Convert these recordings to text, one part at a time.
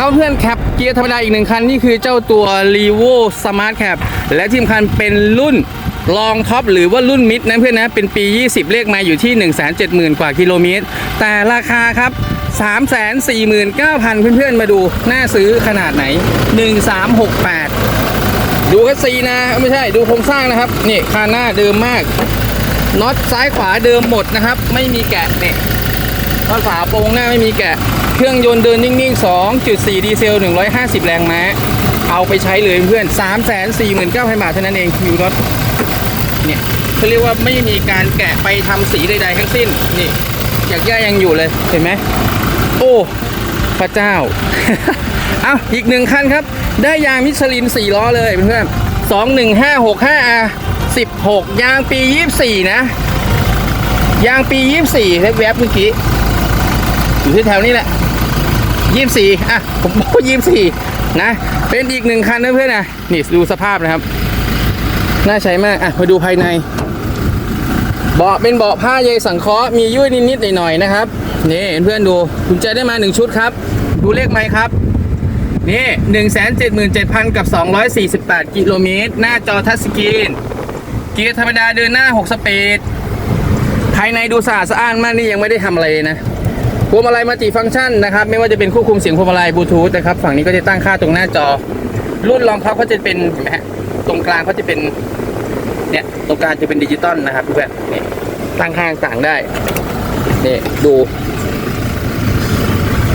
เอาเพื่อนแคปเกียร์ธรรมดาอีกหนึ่งคัน นี่คือเจ้าตัว r e v o Smart Cap และที่สำคัญเป็นรุ่นลองท็อปหรือว่ารุ่นมิดนะเพื่อนนะ เป็นปี 20 เลขมาอยู่ที่ 170,000 กว่ากิโลเมตร แต่ราคาครับ 349,000 เพื่อนๆ มาดู น่าซื้อขนาดไหน 1368 ดูคัสซีนะ ไม่ใช่ดูโครงสร้างนะครับ นี่คานหน้าเดิมมากน็อตซ้ายขวาเดิมหมดนะครับ ไม่มีแกะเนี่ยตอนฝาโปรงหน้าไม่มีแกะ เครื่องยนต์เดินนิ่งๆ 2.4 ดีเซล 150 แรงม้า เอาไปใช้เลยเพื่อน 349,000 บาทเท่านั้นเองคิวรถ เนี่ยเขาเรียกว่าไม่มีการแกะไปทำสีใดๆทั้งสิ้น นี่อยากย่ายังอยู่เลย เห็นไหม โอ้ พระเจ้า เอาอีกหนึ่งคันครับ ได้ยางมิชลิน 4 ล้อเลยเพื่อน21565 R 16 ยางปี 24 นะ ยางปี 24แวบๆเมื่อกี้อยู่ที่แถวนี้แหละ 24อะ ผมบอก24นะ เป็นอีกหนึ่งคันนะเพื่อนนะ นี่ดูสภาพนะครับ น่าใช้มาก อะ มาดูภายใน เบาะเป็นเบาะผ้าเยสังเคราะห์ มียุ่ยนิดๆหน่อยๆนะครับ นี่เพื่อนดูคุณจะได้มา1ชุดครับ ดูเลขไหมครับ นี่177,000กับ248กิโลเมตร หน้าจอทัชสกรีน เกียร์ธรรมดาเดินหน้า6สปีด ภายในดูสะอาดสะอ้านมากนี่ยังไม่ได้ทำอะไรเลยนะ พวงมาลัยมัลติฟังก์ชันนะครับ ไม่ว่าจะเป็นควบคุมเสียงพวงมาลัยบลูทูธนะครับ ฝั่งนี้ก็จะตั้งค่าตรงหน้าจอ รุ่นรองท็อปเขาจะเป็นเห็นไหมฮะตรงกลางเขาจะเป็นเนี่ยตรงกลางจะเป็นดิจิตอลนะครับเพื่อนนี่ตั้งค่าต่างได้นี่ดู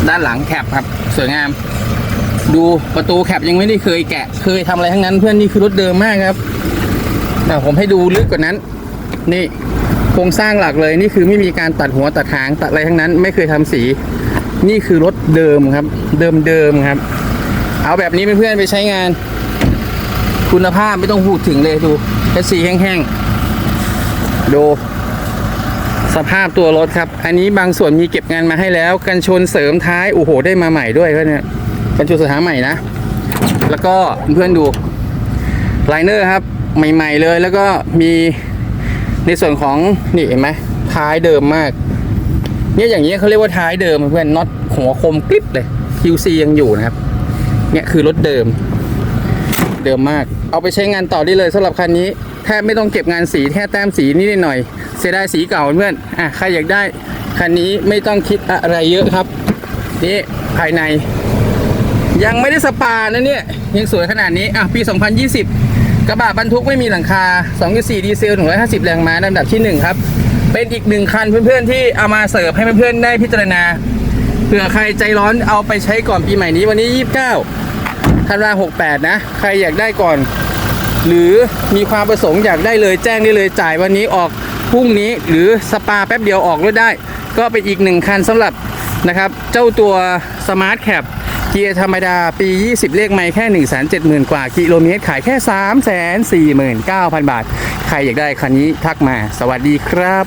ด้านหลังแคปครับสวยงาม ดูประตูแคปยังไม่ได้เคยแกะ เคยทำอะไรทั้งนั้น เพื่อนนี่คือรถเดิมมากครับอ่ผมให้ดูลึกกว่านั้น นี่ โครงสร้างหลักเลยนี่คือไม่มีการตัดหัวตัดหางตัดอะไรทั้งนั้น ไม่เคยทำสี นี่คือรถเดิมครับ เดิมเดิมครับ เอาแบบนี้เพื่อนๆไปใช้งาน คุณภาพไม่ต้องพูดถึงเลยดูแค่สีแห้งๆดูสภาพตัวรถครับ อันนี้บางส่วนมีเก็บงานมาให้แล้ว กันชนเสริมท้ายโอ้โหได้มาใหม่ด้วยก็เนี่ยกันชนเสริมท้ายใหม่นะ แล้วก็เพื่อนดูไลเนอร์ครับ ใหม่ ๆ เลยแล้วก็มี ในส่วนของนี่เห็นไหมท้ายเดิมมาก เนี่ยอย่างนี้เขาเรียกว่าท้ายเดิมเพื่อนน็อตหัวคมกริบเลย QC ยังอยู่นะครับ เนี่ยคือรถเดิม เดิมมาก เอาไปใช้งานต่อได้เลยสำหรับคันนี้แทบไม่ต้องเก็บงานสีแค่แต้มสีนิดหน่อย เสียดายสีเก่าเพื่อนอะใครอยากได้คันนี้ไม่ต้องคิดอะไรเยอะครับนี่ภายใน ยังไม่ได้สปานะเนี่ยยังสวยขนาดนี้อะปี 2020 กระบะบรรทุกไม่มีหลังคา 2.4 ดีเซล 150 แรงม้าลำดับที่ 1 ครับ เป็นอีกหนึ่งคันเพื่อนๆที่เอามาเสิร์ฟให้เพื่อนๆได้พิจารณา เผื่อใครใจร้อนเอาไปใช้ก่อนปีใหม่นี้วันนี้ 29ธันวา68 นะ ใครอยากได้ก่อน หรือมีความประสงค์อยากได้เลยแจ้งได้เลยจ่ายวันนี้ออกพรุ่งนี้หรือสปาแป๊บเดียวออกรถได้ ก็เป็นอีกหนึ่งคันสำหรับนะครับเจ้าตัว Smart Cap เกียร์ธรรมดาปี 20 เลขไม่แค่ 1 7 0 0 0 0 กว่ากิโลเมตร ขายแค่ 3 4 9 0 0 0 บาท ใครอยากได้คันนี้ทักมา สวัสดีครับ